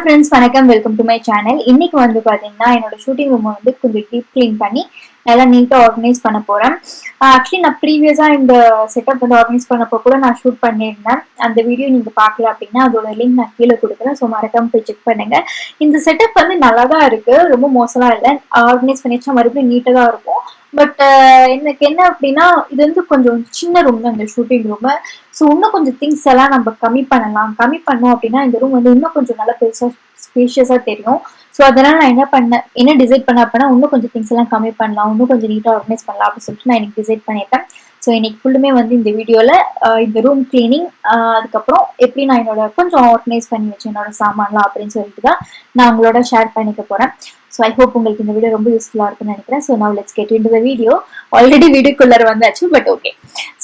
Friends வணக்கம். Welcome to my channel இன்னைக்கு வந்து பாத்தீங்கன்னா என்னோட ஷூட்டிங் ரூம் வந்து கொஞ்சம் டீப் கிளீன் பண்ணி நல்லா நீட்டாக ஆர்கனைஸ் பண்ண போகிறேன் ஆக்சுவலி நான் ப்ரீவியஸாக இந்த செட்டப் வந்து ஆர்கனைஸ் பண்ணப்போ கூட நான் ஷூட் பண்ணியிருந்தேன். அந்த வீடியோ நீங்கள் பார்க்கல அப்படின்னா அதோட லிங்க் நான் கீழே கொடுக்குறேன். ஸோ மறக்காம போய் செக் பண்ணுங்கள் இந்த செட்டப் வந்து நல்லா தான் இருக்கு. ரொம்ப மோசமா இல்லை. ஆர்கனைஸ் பண்ணி வச்சா மறுபடியும் நீட்டாக தான் இருக்கும். பட் எனக்கு என்ன அப்படின்னா இது வந்து கொஞ்சம் சின்ன ரூம் தான் இந்த ஷூட்டிங் ரூம் ஸோ இன்னும் கொஞ்சம் திங்ஸ் எல்லாம் நம்ம கம்மி பண்ணலாம். கம்மி பண்ணோம் அப்படின்னா இந்த ரூம் வந்து இன்னும் கொஞ்சம் நல்லா பெருசாக ஸ்பேஷியஸாக தெரியும். ஸோ அதனால நான் என்ன பண்ணேன் என்ன டிசைட் பண்ண அப்படின்னா இன்னும் கொஞ்சம் திங்ஸ் எல்லாம் கம்மி பண்ணலாம் இன்னும் கொஞ்சம் நீட்டாக ஆர்கனைஸ் பண்ணலாம் அப்படின்னு சொல்லிட்டு நான் எனக்கு டிசைட் பண்ணிட்டேன். ஸோ இன்னைக்கு ஃபுல்லுமே வந்து இந்த வீடியோவில் இந்த ரூம் கிளீனிங் அதுக்கப்புறம் எப்படி நான் என்னோட கொஞ்சம் ஆர்கனைஸ் பண்ணி வச்சேன் என்னோட சாமான்லாம் அப்படின்னு சொல்லிட்டு தான் நான் உங்களோட ஷேர் பண்ணிக்க போகிறேன் ஸோ ஐ ஹோப் உங்களுக்கு இந்த வீடியோ ரொம்ப யூஸ்ஃபுல்லாக இருக்கும்னு நினைக்கிறேன். ஸோ நான் let's get in the video already வீடியோக்குள்ளே வந்தாச்சு பட் ஓகே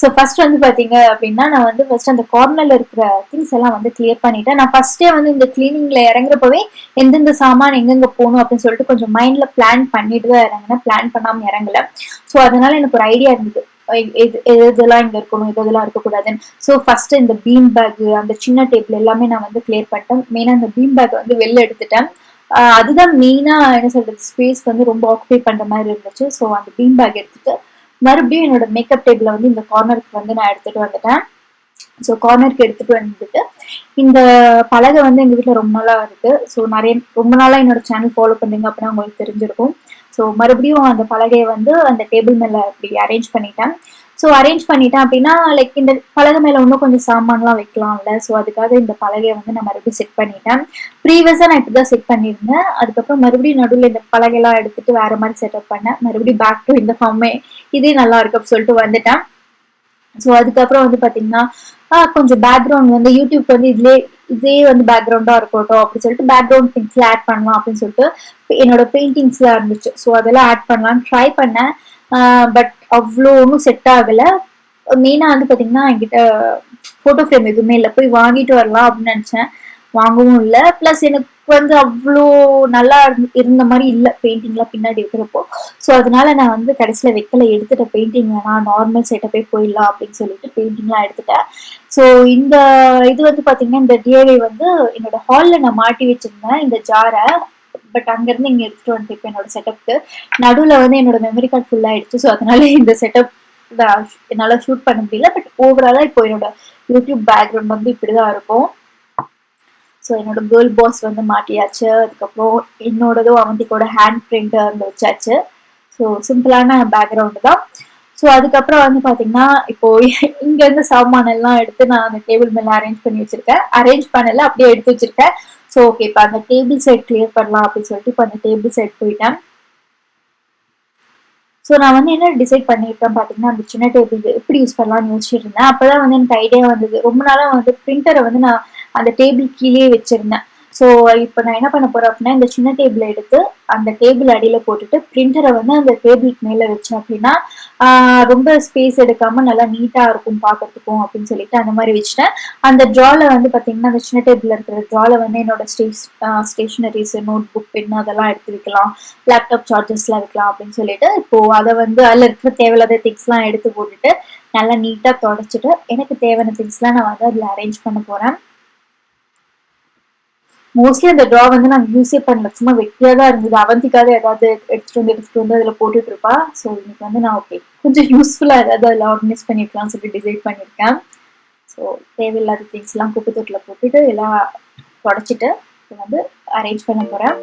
ஸோ ஃபர்ஸ்ட் வந்து பார்த்தீங்க அப்படின்னா நான் வந்து ஃபர்ஸ்ட் அந்த கார்னரில் இருக்கிற திங்ஸ் எல்லாம் வந்து கிளியர் பண்ணிட்டேன். நான் ஃபர்ஸ்டே வந்து இந்த கிளீனிங்கில் இறங்குறப்பவே எந்தெந்த சாமான் எங்கெங்கே போகணும் அப்படின்னு சொல்லிட்டு கொஞ்சம் மைண்டில் பிளான் பண்ணிட்டு தான் இறங்கினேன். பிளான் பண்ணாமல் இறங்கல. ஸோ அதனால எனக்கு ஒரு ஐடியா இருந்தது. எது எதெல்லாம் இங்கே இருக்கணும் எது இதெல்லாம் இருக்கக்கூடாதுன்னு. ஸோ ஃபஸ்ட்டு இந்த பீம் பேக்கு அந்த சின்ன டேபிள் எல்லாமே நான் வந்து கிளியர் பண்ணிட்டேன். மெயினாக அந்த பீம் பேக் வந்து வெளில எடுத்துட்டேன். அதுதான் மெயினாக என்ன சொல்கிறது ஸ்பேஸ் வந்து ரொம்ப ஆக்குபை பண்ணுற மாதிரி இருந்துச்சு. ஸோ அந்த பீம் பேக் எடுத்துட்டு மறுபடியும் என்னோட மேக்கப் டேபிளை வந்து இந்த கார்னருக்கு வந்து நான் எடுத்துகிட்டு வந்துட்டேன். ஸோ கார்னருக்கு எடுத்துகிட்டு வந்துட்டு இந்த பலகை வந்து எங்கள் வீட்டில் ரொம்ப நாளாக இருக்குது ஸோ நிறைய ரொம்ப நாளாக என்னோட சேனல் ஃபாலோ பண்ணுங்க அப்படின்னா உங்களுக்கு தெரிஞ்சிருக்கும். ஸோ மறுபடியும் அந்த பலகையை வந்து அந்த டேபிள் மேலே அப்படி அரேஞ்ச் பண்ணிட்டேன். ஸோ அரேஞ்ச் பண்ணிட்டேன் அப்படின்னா லைக் இந்த பலகை மேலே இன்னும் கொஞ்சம் சாமான்லாம் வைக்கலாம்ல. ஸோ அதுக்காக இந்த பலகையை வந்து நான் மறுபடியும் செட் பண்ணிட்டேன். ப்ரீவியஸாக நான் இப்படி தான் செட் பண்ணியிருந்தேன். அதுக்கப்புறம் மறுபடியும் நடுவில் இந்த பலகையெல்லாம் எடுத்துட்டு வேற மாதிரி செட்டப் பண்ணேன். மறுபடியும் பேக் டு இந்த ஃபார்மே இதே நல்லா இருக்கு அப்படின்னு சொல்லிட்டு வந்துட்டேன். ஸோ அதுக்கப்புறம் வந்து பார்த்தீங்கன்னா கொஞ்சம் பேக்ரவுண்ட் வந்து யூடியூப் வந்து இதுலேயே இதே வந்து பேக்ரவுண்டாக இருக்கட்டும் அப்படின்னு சொல்லிட்டு பேக்ரவுண்ட் திங்ஸ்ல ஆட் பண்ணலாம் அப்படின்னு சொல்லிட்டு என்னோட பெயிண்டிங்ஸ்லாம் இருந்துச்சு ஸோ அதெல்லாம் ஆட் பண்ணலாம்னு ட்ரை பண்ணேன். பட் அவ்வளோ ஒன்றும் செட் ஆகலை. மெயினாக வந்து பார்த்தீங்கன்னா என்கிட்ட ஃபோட்டோ ஃப்ரேம் எதுவுமே இல்லை. போய் வாங்கிட்டு வரலாம் அப்படின்னு நினச்சேன். வாங்கவும் இல்லை. ப்ளஸ் எனக்கு வந்து அவ்வளோ நல்லா இருந்த மாதிரி இல்லை பெயிண்டிங்லாம் பின்னாடி இருக்கிறப்போ. ஸோ அதனால நான் வந்து கடைசியில் வைக்கல எடுத்துட்ட பெயிண்டிங் வேணாம் நார்மல் செட்டப்பே போயிடலாம் அப்படின்னு சொல்லிட்டு பெயிண்டிங்லாம் எடுத்துட்டேன். ஸோ இந்த இது வந்து பார்த்தீங்கன்னா இந்த டிஏவை வந்து என்னோட ஹாலில் நான் மாட்டி வச்சிருந்தேன் இந்த ஜாரை பட் அங்கேருந்து இங்கே எடுத்துகிட்டு வந்துட்டு இப்போ என்னோட செட்டப்க்கு நடுவில் வந்து என்னோட மெமரி கார்டு ஃபுல்லாக ஆயிடுச்சு. ஸோ அதனால இந்த செட்டப் என்னால் ஷூட் பண்ண முடியல. பட் ஓவராலாக இப்போ என்னோட யூடியூப் பேக்ரவுண்ட் வந்து இப்படி தான் இருக்கும். ஸோ என்னோட கேர்ள் பாஸ் வந்து மாட்டியாச்சு. அதுக்கப்புறம் என்னோடதும் அவந்திக்கோட ஹேண்ட் பிரிண்ட் வந்து வச்சாச்சு. ஸோ சிம்பிளான பேக்ரவுண்டு தான். ஸோ அதுக்கப்புறம் வந்து பார்த்தீங்கன்னா இப்போ இங்கேருந்து சாமான எல்லாம் எடுத்து நான் அந்த டேபிள் மேலே அரேஞ்ச் பண்ணி வச்சிருக்கேன். அரேஞ்ச் பண்ணல அப்படியே எடுத்து வச்சிருக்கேன். ஸோ ஓகே இப்போ அந்த டேபிள் சைட் கிளியர் பண்ணலாம் அப்படின்னு சொல்லிட்டு இப்போ அந்த டேபிள் சைட் போயிட்டேன். ஸோ நான் வந்து என்ன டிசைட் பண்ணியிருக்கேன் பார்த்தீங்கன்னா அந்த சின்ன டேபிள் எப்படி யூஸ் பண்ணலாம்னு யோசிச்சுட்டு இருந்தேன். அப்போ தான் வந்து எனக்கு ஐடியா வந்தது. ரொம்ப நாளாக வந்து பிரிண்டரை வந்து நான் அந்த டேபிள் கீழே வச்சிருந்தேன். ஸோ இப்போ நான் என்ன பண்ண போறேன் அப்படின்னா இந்த சின்ன டேபிளை எடுத்து அந்த டேபிள் அடியில் போட்டுட்டு பிரிண்டரை வந்து அந்த டேபிளுக்கு மேலே வச்சேன் அப்படின்னா ரொம்ப ஸ்பேஸ் எடுக்காம நல்லா நீட்டாக இருக்கும் பார்க்கறதுக்கும் அப்படின்னு சொல்லிட்டு அந்த மாதிரி வச்சுட்டேன். அந்த ட்ராவில் வந்து பார்த்தீங்கன்னா அந்த சின்ன டேபிள் இருக்கிற ட்ராவில் வந்து என்னோட ஸ்டேஸ் ஸ்டேஷனரிஸ் நோட் புக் பென் அதெல்லாம் எடுத்து வைக்கலாம். லேப்டாப் சார்ஜர்ஸ்லாம் வைக்கலாம் அப்படின்னு சொல்லிட்டு இப்போ அதை வந்து அதில் இருக்கிற தேவையில்லாத திங்ஸ்லாம் எடுத்து போட்டுட்டு நல்லா நீட்டாக தொடச்சிட்டு எனக்கு தேவையான திங்ஸ்லாம் நான் வந்து அதில் அரேஞ்ச் பண்ண போகிறேன் மோஸ்ட்லி அந்த ட்ரா வந்து நாங்கள் யூஸே பண்ணல. சும்மா வெட்டியாக தான் இருந்தது. அவந்திக்காக ஏதாவது எடுத்துட்டு வந்து எடுத்துகிட்டு வந்து அதில் போட்டுட்டு இருப்பா. ஸோ இன்னைக்கு வந்து நான் ஓகே கொஞ்சம் யூஸ்ஃபுல்லாக ஏதாவது அதில் ஆர்கனைஸ் பண்ணிருக்கலாம்னு சொல்லி டிசைட் பண்ணியிருக்கேன் ஸோ தேவையில்லாத திங்ஸ்லாம் குப்பை தொட்டில் போட்டுட்டு எல்லாம் தொடச்சிட்டு வந்து அரேஞ்ச் பண்ண போகிறேன்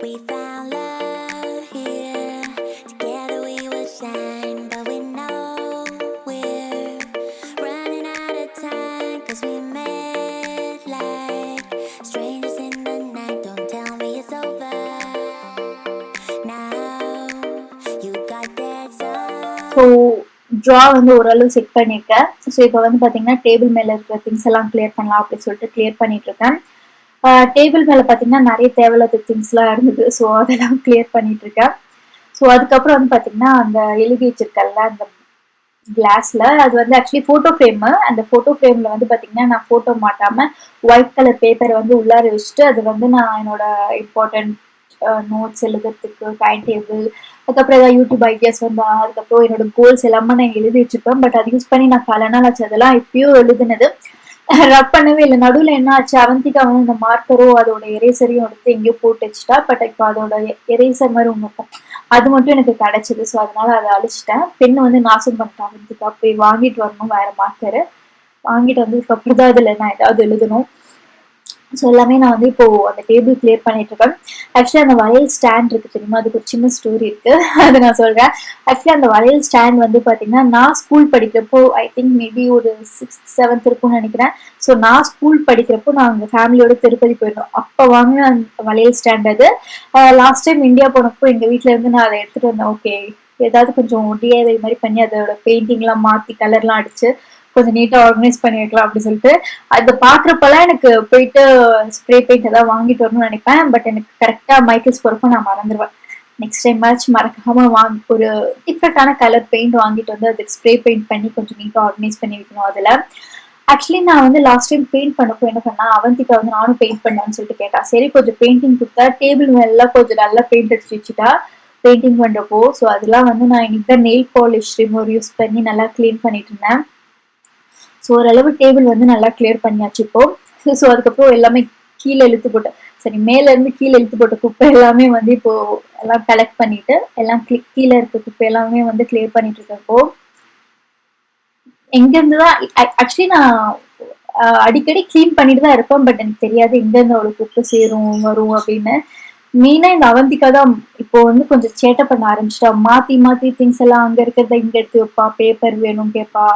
We found ஸோ ட்ரா வந்து ஓரளவு செட் பண்ணியிருக்கேன் ஸோ இப்போ வந்து பார்த்தீங்கன்னா டேபிள் மேலே இருக்கிற திங்ஸ் எல்லாம் கிளியர் பண்ணலாம் அப்படின்னு சொல்லிட்டு கிளியர் பண்ணிட்டு இருக்கேன் டேபிள் மேலே பார்த்தீங்கன்னா நிறைய தேவையில்லாத திங்ஸ்லாம் இருந்தது. ஸோ அதெல்லாம் கிளியர் பண்ணிட்டு இருக்கேன் ஸோ அதுக்கப்புறம் வந்து பார்த்தீங்கன்னா அந்த எழுதி வச்சிருக்கல அந்த கிளாஸ்ல அது வந்து ஆக்சுவலி ஃபோட்டோ ஃப்ரேமு அந்த ஃபோட்டோ ஃப்ரேம்ல வந்து பார்த்தீங்கன்னா நான் ஃபோட்டோ மாட்டாமல் ஒயிட் கலர் பேப்பரை வந்து உள்ளார வச்சுட்டு அது வந்து நான் என்னோட இம்பார்ட்டன்ட் நோட்ஸ் எழுதுறதுக்கு டைம் டேபிள் அதுக்கப்புறம் ஏதாவது யூடியூப் ஐடியாஸ் வந்தோம் அதுக்கப்புறம் என்னோட கோல்ஸ் எல்லாமே நான் எழுதி வச்சுப்பேன் பட் அது யூஸ் பண்ணி நான் பல நாள் ஆச்சு. அதெல்லாம் எப்பயோ எழுதுனது. ரப் பண்ணவே இல்லை. நடுவில் என்ன ஆச்சு? அவந்திகா வந்து இந்த மார்க்கரோ அதோட எரேசரையும் எடுத்து எங்கேயோ போட்டு வச்சுட்டா. பட் இப்போ அதோட எரேசர் மாதிரி ஒன்று இருக்கும். அது மட்டும் எனக்கு கிடைச்சது. ஸோ அதனால அதை அழிச்சிட்டேன். பெண் வந்து நாசம் பண்ணிட்டேன். அவந்திகா போய் வாங்கிட்டு வரணும் வேற மார்க்கரு வாங்கிட்டு வந்ததுக்கப்புறம் தான் அதில் நான் ஏதாவது எழுதணும். ஸோ எல்லாமே நான் வந்து இப்போ அந்த டேபிள் கிளியர் பண்ணிட்டு இருக்கேன் ஆக்சுவலி அந்த வளையல் ஸ்டாண்ட் இருக்கு தெரியுமா? அதுக்கு ஒரு சின்ன ஸ்டோரி இருக்கு. அது நான் சொல்றேன். ஆக்சுவலி அந்த வளையல் ஸ்டாண்ட் வந்து பாத்தீங்கன்னா நான் ஸ்கூல் படிக்கிறப்போ ஐ திங்க் மேபி ஒரு சிக்ஸ்த் செவன்த் இருக்கும்னு நினைக்கிறேன். ஸோ நான் ஸ்கூல் படிக்கிறப்போ நான் எங்கள் ஃபேமிலியோட திருப்பதி போயிருந்தோம். அப்போ வாங்கின அந்த வளையல் ஸ்டாண்ட் அது. லாஸ்ட் டைம் இந்தியா போனப்போ எங்கள் வீட்டில் இருந்து நான் அதை எடுத்துட்டு வந்தேன். ஓகே ஏதாவது கொஞ்சம் டிஐவை மாதிரி பண்ணி அதோட பெயிண்டிங்லாம் மாற்றி கலர்லாம் அடிச்சு கொஞ்சம் நீட்டாக ஆர்கனைஸ் பண்ணி வைக்கலாம் அப்படின்னு சொல்லிட்டு. அதை பார்க்குறப்பெல்லாம் எனக்கு போயிட்டு ஸ்ப்ரே பெயிண்ட் ஏதாவது வாங்கிட்டு வரணும்னு நினைப்பேன். பட் எனக்கு கரெக்டாக மைக்கிள்ஸ் போகிறப்ப நான் மறந்துடுவேன் நெக்ஸ்ட் டைம் மேட்ச் மறக்காம வாங்கி ஒரு டிஃப்ரெண்டான கலர் பெயிண்ட் வாங்கிட்டு வந்து அதுக்கு ஸ்ப்ரே பெயிண்ட் பண்ணி கொஞ்சம் நீட்டாக ஆர்கனைஸ் பண்ணி வைக்கணும் அதில். ஆக்சுவலி நான் வந்து லாஸ்ட் டைம் பெயிண்ட் பண்ணப்போ என்ன பண்ணா அவந்திக்கா வந்து நானும் பெயிண்ட் பண்ணான்னு சொல்லிட்டு கேட்டா சரி கொஞ்சம் பெயிண்டிங் கொடுத்தா டேபிள் எல்லாம் கொஞ்சம் நல்லா பெயிண்ட் அடிச்சு வச்சுட்டா பெயிண்டிங் பண்றப்போ. ஸோ அதெல்லாம் வந்து நான் இன்னைக்கு தான் நெயில் பாலிஷ் ரிமூவ் யூஸ் பண்ணி நல்லா க்ளீன் பண்ணிட்டு இருந்தேன். ஸோ ஓரளவு டேபிள் வந்து நல்லா கிளியர் பண்ணியாச்சு இப்போ. ஸோ அதுக்கப்புறம் எல்லாமே கீழே இழுத்து போட்ட சரி மேல இருந்து கீழே இழுத்து போட்ட குப்பை எல்லாமே வந்து இப்போ எல்லாம் கலெக்ட் பண்ணிட்டு எல்லாம் கீழே இருக்க குப்பை எல்லாமே வந்து கிளியர் பண்ணிட்டு இருக்கப்போ எங்க இருந்து தான் ஆக்சுவலி நான் அடிக்கடி க்ளீன் பண்ணிட்டு தான் இருப்பேன் பட் எனக்கு தெரியாது எங்க இருந்து குப்பை சேரும் வரும் அப்படின்னு. மெயினா இந்த அவந்திக்கா தான் இப்போ வந்து கொஞ்சம் சேட்டை பண்ண ஆரம்பிச்சிட்டா. மாத்தி மாத்தி திங்ஸ் எல்லாம் அங்க இருக்கிறத இங்க எடுத்து வைப்பா. பேப்பர் வேணும் கேட்பா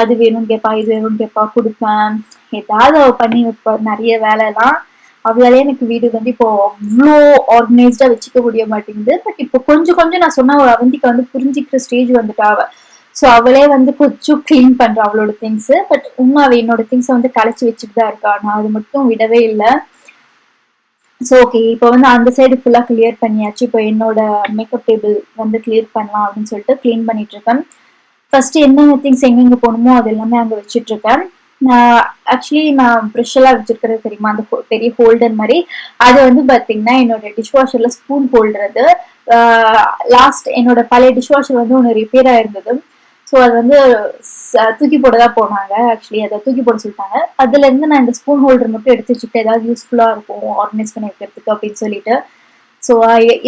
அது வேணும் கேட்பா இது வேணும் கேட்பா கொடுப்பேன். ஏதாவது அவ பண்ணி வைப்பா. நிறைய வேலைலாம். அவளாலே எனக்கு வீடு வந்து இப்போ அவ்வளோ ஆர்கனைஸ்டா வச்சுக்க முடிய மாட்டேங்குது. பட் இப்போ கொஞ்சம் கொஞ்சம் நான் சொன்ன அவ அவந்திக்கா வந்து புரிஞ்சுக்கிற ஸ்டேஜ் வந்துட்டா அவ. ஸோ அவளே வந்து கொஞ்சம் க்ளீன் பண்றா அவளோட திங்ஸ் பட் உண்மை அவ என்னோட திங்ஸை வந்து களைச்சி வச்சுட்டு தான் இருக்கா. நான் அது மட்டும் விடவே இல்லை. ஸோ ஓகே இப்போ வந்து அந்த சைடு ஃபுல்லாக கிளியர் பண்ணியாச்சு. இப்போ என்னோட மேக்கப் டேபிள் வந்து கிளியர் பண்ணலாம் அப்படின்னு சொல்லிட்டு க்ளீன் பண்ணிட்டு இருக்கேன். ஃபர்ஸ்ட் என்னென்ன திங்ஸ் எங்கெங்கே போகணுமோ அது எல்லாமே அங்கே வச்சுட்டு இருக்கேன் நான் ஆக்சுவலி நான் ப்ரெஷ் எல்லாம் வச்சிருக்கிறது தெரியுமா? அந்த பெரிய ஹோல்டர் மாதிரி. அது வந்து பார்த்தீங்கன்னா என்னோட டிஷ் வாஷரில் ஸ்பூன் ஹோல்டர் லாஸ்ட் என்னோட பழைய டிஷ் வாஷர் வந்து ஒன்று ரிப்பேர் ஆயிருந்தது. ஸோ அது வந்து தூக்கி போட தான் போனாங்க ஆக்சுவலி அதை தூக்கி போட சொல்லிட்டாங்க. அதுல இருந்து நான் இந்த ஸ்பூன் ஹோல்டர் மட்டும் எடுத்து வச்சுட்டு ஏதாவது யூஸ்ஃபுல்லா இருக்கும் ஆர்கனைஸ் பண்ணி வைக்கிறதுக்கு அப்படின்னு சொல்லிட்டு. ஸோ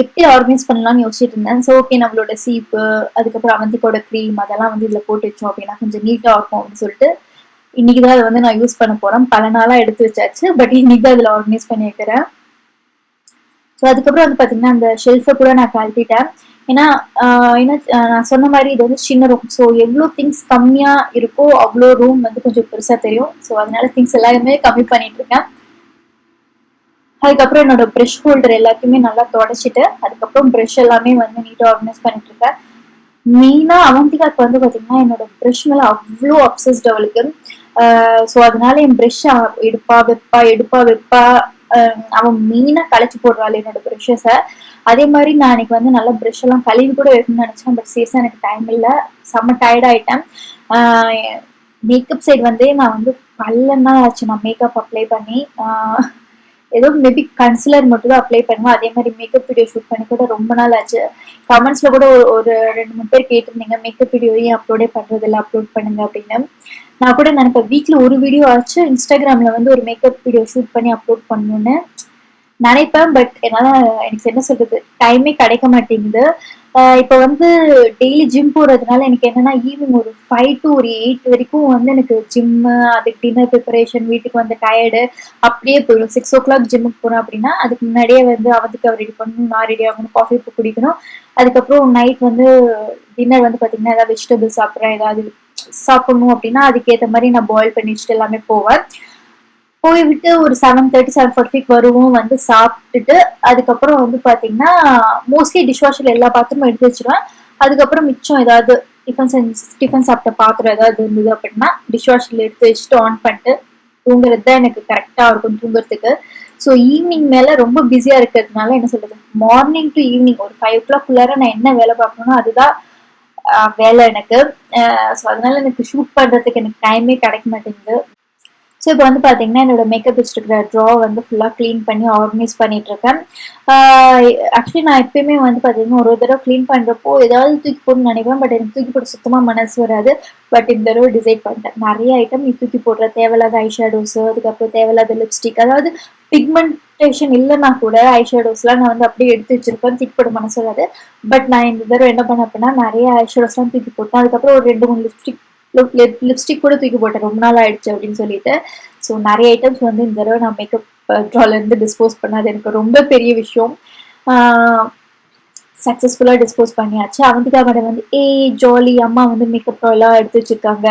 எப்படி ஆர்கனைஸ் பண்ணலாம்னு யோசிச்சுட்டு இருந்தேன். ஸோ ஓகே நம்மளோட சீப்பு அதுக்கப்புறம் அவந்திக்கோட க்ரீம் அதெல்லாம் வந்து இதில் போட்டு வச்சோம் அப்படின்னா கொஞ்சம் நீட்டாக இருக்கும் அப்படின்னு சொல்லிட்டு. இன்னைக்கு தான் அதை வந்து நான் யூஸ் பண்ண போறேன். பல நாளாக எடுத்து வச்சாச்சு பட் இன்னைக்கு தான் அதில் ஆர்கனைஸ் பண்ணி வைக்கிறேன். ஸோ அதுக்கப்புறம் வந்து பார்த்தீங்கன்னா அந்த ஷெல்ஃபை கூட நான் கழட்டிட்டேன். ஏன்னா என்ன நான் சொன்ன மாதிரி இது வந்து சின்ன ரூம் ஸோ எவ்வளோ திங்ஸ் கம்மியாக இருக்கோ அவ்வளோ ரூம் வந்து கொஞ்சம் பெருசாக தெரியும். ஸோ அதனால திங்ஸ் எல்லாருமே கம்மி பண்ணிட்டு இருக்கேன் அதுக்கப்புறம் என்னோட ப்ரெஷ் ஹோல்டர் எல்லாத்தையுமே நல்லா தொடச்சிட்டு அதுக்கப்புறம் ப்ரெஷ் எல்லாமே வந்து நீட்டாக ஆர்கனைஸ் பண்ணிட்டு இருக்கேன் மெயினாக அவந்திகாக்கு வந்து பார்த்தீங்கன்னா என்னோட ப்ரெஷ் மேலே அவ்வளோ அப்சஸ்ட் அவளுக்கு. ஸோ அதனால என் ப்ரெஷ் எடுப்பா வைப்பா எடுப்பா வைப்பா அவன் மெயினாக களைச்சு போடுறாள் என்னோட ப்ரெஷ்ஷஸை அதே மாதிரி நான் எனக்கு வந்து நல்ல ப்ரெஷ் எல்லாம் கழுவி கூட வைக்கணும்னு நினைச்சேன். பட் சீசன் எனக்கு டைம் இல்லை. செம்ம டயர்ட் ஆயிட்டேன். மேக்கப் சைடு வந்து நான் வந்து பல்லன்னா ஆச்சு நான் மேக்கப் அப்ளை பண்ணி ஏதோ மேபி கன்சிலர் மட்டும் தான் அப்ளை பண்ணுவேன். அதே மாதிரி மேக்கப் வீடியோ ஷூட் பண்ணி கூட ரொம்ப நாள் ஆச்சு. கமெண்ட்ஸ்ல கூட ஒரு ரெண்டு மூணு பேர் கேட்டிருந்தீங்க மேக்கப் வீடியோ ஏன் அப்லோடே பண்றது இல்லை அப்லோட் பண்ணுங்க அப்படின்னு. நான் கூட நினைப்பேன் வீக்ல ஒரு வீடியோ ஆச்சு இன்ஸ்டாகிராம்ல வந்து ஒரு மேக்கப் வீடியோ ஷூட் பண்ணி அப்லோட் பண்ணணும்னு நினைப்பேன் பட் என்னால எனக்கு என்ன சொல்றது டைமே கிடைக்க மாட்டேங்குது. இப்போ வந்து டெய்லி ஜிம் போறதுனால எனக்கு என்னன்னா ஈவினிங் ஒரு ஃபைவ் டு ஒரு எயிட் வரைக்கும் வந்து எனக்கு ஜிம்மு அதுக்கு டின்னர் ப்ரிப்பரேஷன் வீட்டுக்கு வந்து டயர்டு அப்படியே போயிடும். சிக்ஸ் ஓ கிளாக் ஜிம்முக்கு போனோம் அப்படின்னா அதுக்கு முன்னாடியே வந்து அவதுக்கு ரெடி பண்ணணும் நான் ரெடி ஆகணும் காஃபி குடிக்கணும். அதுக்கப்புறம் நைட் வந்து டின்னர் வந்து பார்த்தீங்கன்னா ஏதாவது வெஜிடபிள்ஸ் சாப்பிட்றேன் ஏதாவது சாப்பிடணும் அப்படின்னா அதுக்கேற்ற மாதிரி நான் பாயில் பண்ணி வச்சுட்டு எல்லாமே போவேன். போய்விட்டு ஒரு செவன் தேர்ட்டி செவன் ஃபார்ட்டிக்கு வருவோம் வந்து சாப்பிட்டுட்டு அதுக்கப்புறம் வந்து பார்த்தீங்கன்னா மோஸ்ட்லி டிஷ் வாஷில் எல்லா பாத்திரமும் எடுத்து வச்சிருவேன். அதுக்கப்புறம் மிச்சம் ஏதாவது டிஃபன் செஞ்சு டிஃபன் சாப்பிட்ட பாத்திரம் ஏதாவது இருந்தது அப்படின்னா டிஷ் வாஷில் எடுத்து வச்சுட்டு ஆன் பண்ணிட்டு தூங்குறது தான் எனக்கு கரெக்டாக இருக்கும் தூங்குறதுக்கு. ஸோ ஈவினிங் மேலே ரொம்ப பிஸியாக இருக்கிறதுனால என்ன சொல்றது? மார்னிங் டு ஈவினிங் ஒரு ஃபைவ் ஓ கிளாக் நான் என்ன வேலை பார்க்கணும்னா அதுதான் வேலை எனக்கு. ஸோ அதனால எனக்கு ஷூட் பண்ணுறதுக்கு எனக்கு டைமே கிடைக்க மாட்டேங்குது. ஸோ இப்போ வந்து பார்த்தீங்கன்னா என்னோட மேக்கப் வச்சுருக்கிற ட்ரா வந்து ஃபுல்லாக க்ளீன் பண்ணி ஆர்கனைஸ் பண்ணிட்டு இருக்கேன். ஆக்சுவலி நான் எப்பயுமே வந்து பார்த்தீங்கன்னா ஒரு தடவை க்ளீன் பண்ணுறப்போ ஏதாவது தூக்கி போடணும்னு நினைப்பேன். பட் எனக்கு தூக்கி போட சுத்தமாக மனசு வராது. பட் இந்த தடவை டிசைட் பண்ணிட்டேன். நிறைய ஐட்டம் நீ தூக்கி போடுற தேவையில்லாத ஐ ஷேடோஸு அதுக்கப்புறம் தேவையில்லாத லிப்ஸ்டிக் அதாவது பிக்மெண்ட் எக்ஸ்பெக்டேஷன் இல்லைன்னா கூட ஐ ஷேடோஸ்லாம் நான் வந்து அப்படியே எடுத்து வச்சிருப்பேன். திக் போட மனசு வராது பட் நான் இந்த தடவை என்ன பண்ண அப்படின்னா நிறைய ஐ ஷேடோஸ்லாம் தூக்கி போட்டேன். அதுக்கப்புறம் ஒரு ரெண்டு மூணு லிப்ஸ்டிக் லிப்ஸ்டிக் கூட தூக்கி போட்டேன். ரொம்ப நாள் ஆயிடுச்சு அப்படின்னு சொல்லிட்டு. ஸோ நிறைய ஐட்டம்ஸ் வந்து இந்த தடவை நான் மேக்கப் ட்ராலேருந்து டிஸ்போஸ் பண்ணது எனக்கு ரொம்ப பெரிய விஷயம். சக்ஸஸ்ஃபுல்லாக டிஸ்போஸ் பண்ணியாச்சு. அவந்திகா மேடம் வந்து ஏ ஜாலி அம்மா வந்து மேக்கப் ட்ராலாம் எடுத்து வச்சிருக்காங்க.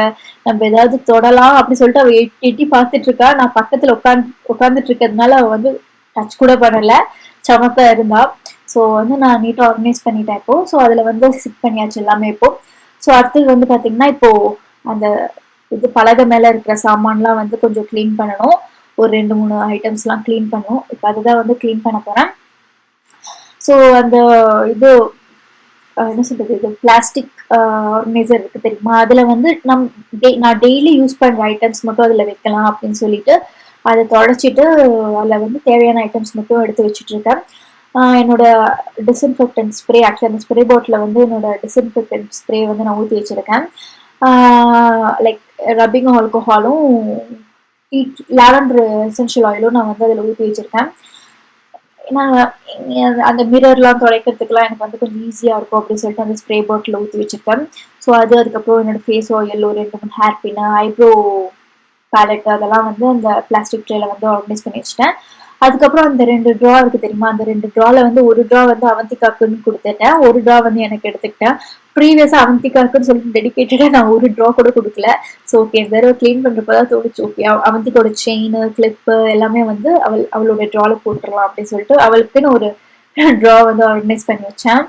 நம்ம ஏதாவது தொடலாம் அப்படி சொல்லிட்டு அவள் எட்டி எட்டி பார்த்துட்டு இருக்கா. நான் பக்கத்தில் உட்காந்து உட்காந்துட்டு இருக்கிறதுனால அவள் வந்து டச் கூட பண்ணலை. சமத்தா இருந்தா. ஸோ வந்து நான் நீட்டாக ஆர்கனைஸ் பண்ணிட்டேன் இப்போ. ஸோ அதில் வந்து சிட் பண்ணியாச்சு எல்லாமே இப்போ. ஸோ அடுத்தது வந்து பார்த்தீங்கன்னா இப்போ அந்த இது பலகை மேலே இருக்கிற சாமான்லாம் வந்து கொஞ்சம் க்ளீன் பண்ணணும். ஒரு ரெண்டு மூணு ஐட்டம்ஸ்லாம் க்ளீன் பண்ணணும். இப்போ அதுதான் வந்து க்ளீன் பண்ண போகிறேன் ஸோ அந்த இது என்ன சொல்றது? இது பிளாஸ்டிக் ஆர்கனைசர் இருக்கு தெரியுமா? அதில் வந்து நம் டெய் நான் டெய்லி யூஸ் பண்ணுற ஐட்டம்ஸ் மட்டும் அதில் வைக்கலாம் அப்படின்னு சொல்லிட்டு அதை தொடச்சிட்டு அதில் வந்து தேவையான ஐட்டம்ஸ் மட்டும் எடுத்து வச்சுட்ருக்கேன் என்னோட டிஸ்இன்ஃபெக்டன்ட் ஸ்ப்ரே ஆக்சுவலி அந்த ஸ்ப்ரே பாட்டில் வந்து என்னோட டிஸ்இன்ஃபெக்டன்ட் ஸ்ப்ரே வந்து நான் ஊற்றி வச்சுருக்கேன். லைக் ரப்பிங் ஆல்கோஹாலும் ஹீட் லாவெண்டர் எசென்ஷியல் ஆயிலும் நான் வந்து அதில் ஊற்றி வச்சிருக்கேன். நான் அந்த மிரர்லாம் துடைக்கிறதுக்குலாம் எனக்கு வந்து கொஞ்சம் ஈஸியாக இருக்கும் அப்படின்னு சொல்லிட்டு அந்த ஸ்ப்ரே பாட்டில் ஊற்றி வச்சுருக்கேன். ஸோ அது அதுக்கப்புறம் என்னோடய ஃபேஸ் ஆயில் ஒரு ரெண்டு மூணு ஹேர் பின்னு ஐப்ரோ பேலட் அதெல்லாம் வந்து அந்த பிளாஸ்டிக் ட்ரேல வந்து ஆர்கனைஸ் பண்ணி வச்சிட்டேன். அதுக்கப்புறம் அந்த ரெண்டு ட்ரா இருக்கு தெரியுமா? அந்த ரெண்டு ட்ரால வந்து ஒரு ட்ரா வந்து அவந்திகாக்குன்னு கொடுத்துட்டேன். ஒரு ட்ரா வந்து எனக்கு எடுத்துக்கிட்டேன். ப்ரீவியஸாக அவந்திகாக்குன்னு சொல்லிட்டு டெடிக்கேட்டடாக நான் ஒரு ட்ரா கூட கொடுக்கல. ஸோ ஓகே இந்த தடவை க்ளீன் பண்ணுறப்ப தான் தோணுச்சு ஓகே அவந்திக்கோட செயின் கிளிப்பு எல்லாமே வந்து அவள் அவளோட ட்ராவில் போட்டுடலாம் அப்படின்னு சொல்லிட்டு அவளுக்குன்னு ஒரு ட்ரா வந்து ஆர்கனைஸ் பண்ணி வச்சேன்.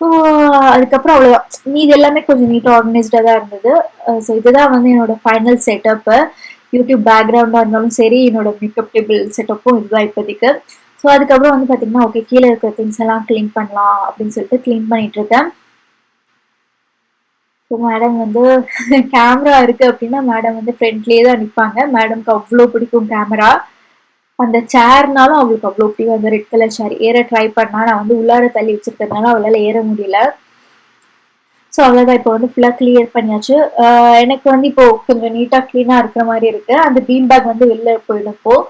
ஸோ அதுக்கப்புறம் அவ்வளோ மீது எல்லாமே கொஞ்சம் நீட்டாக ஆர்கனைஸ்டாக தான் இருந்தது. Uh, ஸோ இதுதான் வந்து என்னோட ஃபைனல் செட்டப்பு யூடியூப் பேக்ரவுண்டாக இருந்தாலும் சரி என்னோட மேக்கப் டேபிள் செட்டப்பும் இதுதான் இப்போதைக்கு. ஸோ அதுக்கப்புறம் வந்து பார்த்தீங்கன்னா ஓகே கீழே இருக்கிற திங்ஸ் எல்லாம் க்ளீன் பண்ணலாம் அப்படின்னு சொல்லிட்டு க்ளீன் பண்ணிட்டு இருக்கேன். ஸோ மேடம் வந்து கேமரா இருக்குது அப்படின்னா மேடம் வந்து ஃப்ரெண்ட்லேயே தான் நிற்பாங்க மேடம்க்கு அவ்வளோ பிடிக்கும் கேமரா அந்த சேர்னாலும் அவளுக்கு அவ்வளோ பிடிக்கும் அந்த ரெட் கலர் சேர் ஏற ட்ரை பண்ணா நான் வந்து உள்ளார தள்ளி வச்சிருக்கிறதுனால அவளால் ஏற முடியல. ஸோ அவ்வளோதான் இப்போ வந்து ஃபுல்லாக கிளியர் பண்ணியாச்சு. எனக்கு வந்து இப்போ கொஞ்சம் நீட்டாக க்ளீனாக இருக்கிற மாதிரி இருக்கு. அந்த பீம் பேக் வந்து வெளில போயிடும்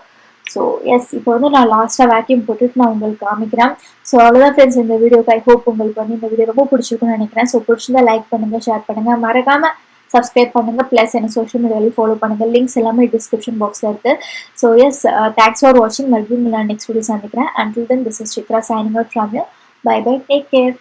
ஸோ எஸ் இப்போ வந்து நான் லாஸ்ட்டாக வேக்யூம் போட்டுட்டு நான் உங்களுக்கு காமிக்கிறேன். ஸோ அவ்வளோதான் ஃப்ரெண்ட்ஸ் இந்த வீடியோக்கு ஐ ஹோப் உங்களுக்கு வந்து இந்த வீடியோ ரொம்ப பிடிச்சிருக்குன்னு நினைக்கிறேன். ஸோ பிடிச்சிருந்தா லைக் பண்ணுங்கள் ஷேர் பண்ணுங்கள் மறக்காமல் சப்ஸ்கிரைப் பண்ணுங்க. ப்ளஸ் என்ன சோஷியல் மீடியாவிலையும் ஃபாலோ பண்ணுங்கள் லிங்க்ஸ் எல்லாமே டிஸ்கிரிப்ஷன் பாக்ஸில் இருக்கு. ஸோ எஸ் தேங்க்ஸ் ஃபார் வாட்சிங் மறுபடியும் நான் நெக்ஸ்ட் வீடியோ சந்திக்கிறேன். And then this is Chitra signing out from you bye bye take care